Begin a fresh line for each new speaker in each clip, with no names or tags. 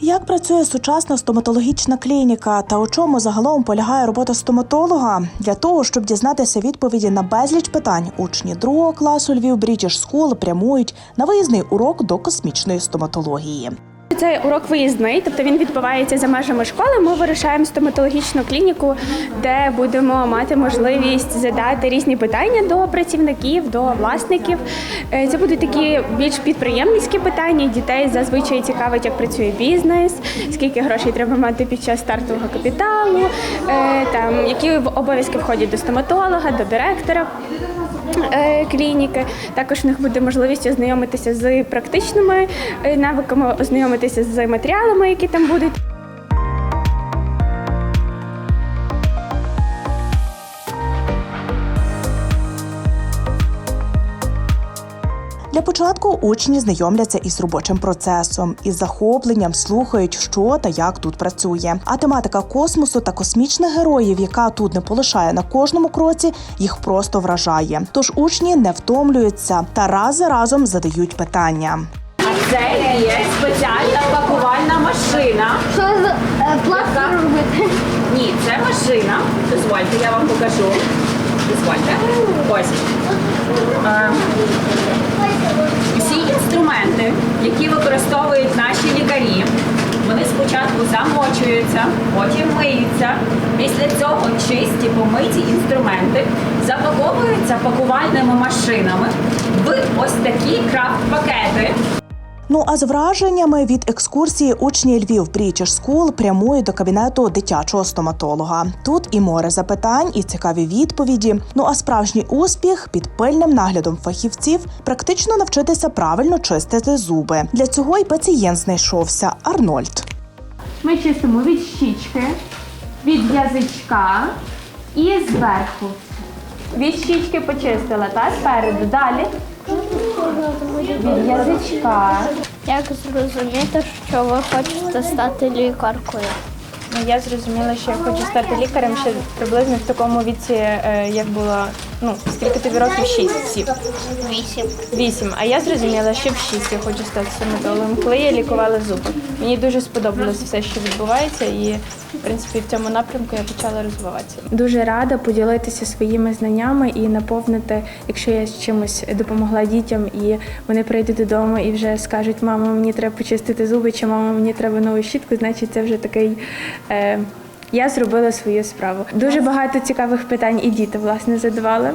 Як працює сучасна стоматологічна клініка та у чому загалом полягає робота стоматолога? Для того, щоб дізнатися відповіді на безліч питань, учні другого класу Львів British School прямують на виїзний урок до космічної стоматології.
Це урок виїзний, тобто він відбувається за межами школи. Ми вирушаємо в стоматологічну клініку, де будемо мати можливість задати різні питання до працівників, до власників. Е, Це будуть такі більш підприємницькі питання. Дітей зазвичай цікавить, як працює бізнес, скільки грошей треба мати під час стартового капіталу, е, там які обов'язки входять до стоматолога, до директора клініки. Також в них буде можливість ознайомитися з практичними е, навиками, ознайомитися з матеріалами, які там будуть.
Для початку учні знайомляться із робочим процесом, із захопленням слухають, що та як тут працює. А тематика космосу та космічних героїв, яка тут не полишає на кожному кроці, їх просто вражає. Тож учні не втомлюються та раз за разом задають питання.
Це є спеціальна пакувальна машина.
Що з е, пластир робити?
Ні, це машина. Дозвольте, я вам покажу. Дозвольте. Ось. Інструменти, які використовують наші лікарі, вони спочатку замочуються, потім миються. Після цього чисті помиті інструменти запаковуються пакувальними машинами в ось такі крафт-пакети.
Ну а з враженнями від екскурсії учні Львів British School прямують до кабінету дитячого стоматолога. Тут і море запитань, і цікаві відповіді. Ну а справжній успіх під пильним наглядом фахівців практично навчитися правильно чистити зуби. Для цього й пацієнт знайшовся Арнольд.
Ми чистимо від щічки, від язичка і зверху. Від щічки почистила, та спереду. Далі від язичка.
Як зрозуміти, що ви хочете стати лікаркою?
Ну, я зрозуміла, що я хочу стати лікарем ще приблизно в такому віці, е, як було, ну, скільки тобі років? Шість, сім.
Вісім.
Вісім. А я зрозуміла, що в шість я хочу стати стоматологом. Коли я лікувала зуби. Мені дуже сподобалось все, що відбувається, і в принципі в цьому напрямку я почала розвиватися. Дуже рада поділитися своїми знаннями і наповнити, якщо я з чимось допомогла дітям, і вони прийдуть додому і вже скажуть, мама, мені треба почистити зуби, чи мама, мені треба нову щітку, значить це вже такий. Е, я зробила свою справу. Дуже багато цікавих питань і діти власне задавали.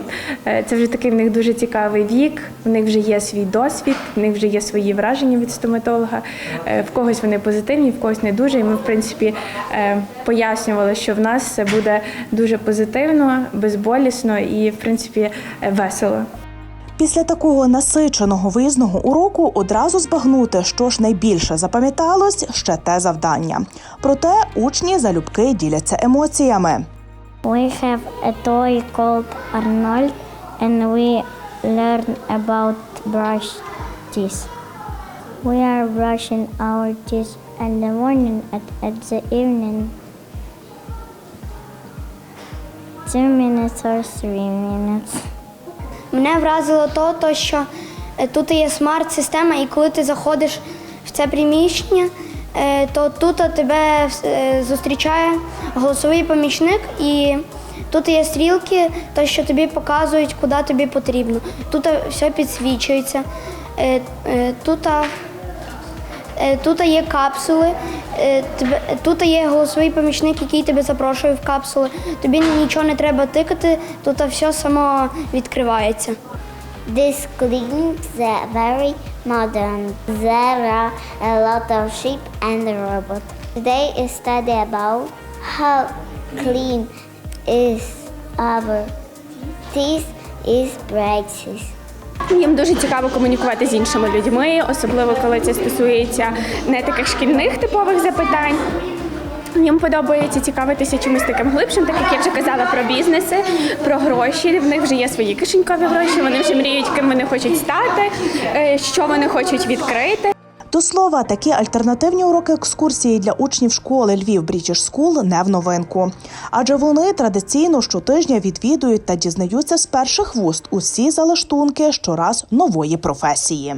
Е, Це вже такий в них дуже цікавий вік. В них вже є свій досвід, в них вже є свої враження від стоматолога. Е, В когось вони позитивні, в когось не дуже. І ми, в принципі, пояснювали, що в нас все буде дуже позитивно, безболісно і, в принципі, весело.
Після такого насиченого виїзного уроку одразу збагнути, що ж найбільше запам'яталось, ще те завдання. Проте учні залюбки діляться емоціями.
We have a toy called Arnold and we learn about brush teeth. We are brushing our teeth in the morning and at the evening. Two minutes or three minutes.
Мене вразило то, що е, тут є смарт-система, і коли ти заходиш в це приміщення, е, то тут тебе е, зустрічає голосовий помічник, і тут є стрілки, то що тобі показують, куди тобі потрібно. Тут все підсвічується. Тут, тут є капсули, е, тут є голосовий помічник, який тебе запрошує в капсули. Тобі нічого не треба тикати, тут все само відкривається.
This clinic is very modern. There are a lot of sheep and a robot. They study about how clean is our teeth is practice.
Їм дуже цікаво комунікувати з іншими людьми, особливо коли це стосується не таких шкільних типових запитань. Їм подобається цікавитися чимось таким глибшим, так як я вже казала про бізнеси, про гроші. В них вже є свої кишенькові гроші. Вони вже мріють, ким вони хочуть стати, е, що вони хочуть відкрити.
До слова, такі альтернативні уроки екскурсії для учнів школи Львів British Скул не в новинку, адже вони традиційно щотижня відвідують та дізнаються з перших вуст усі залаштунки щораз нової професії.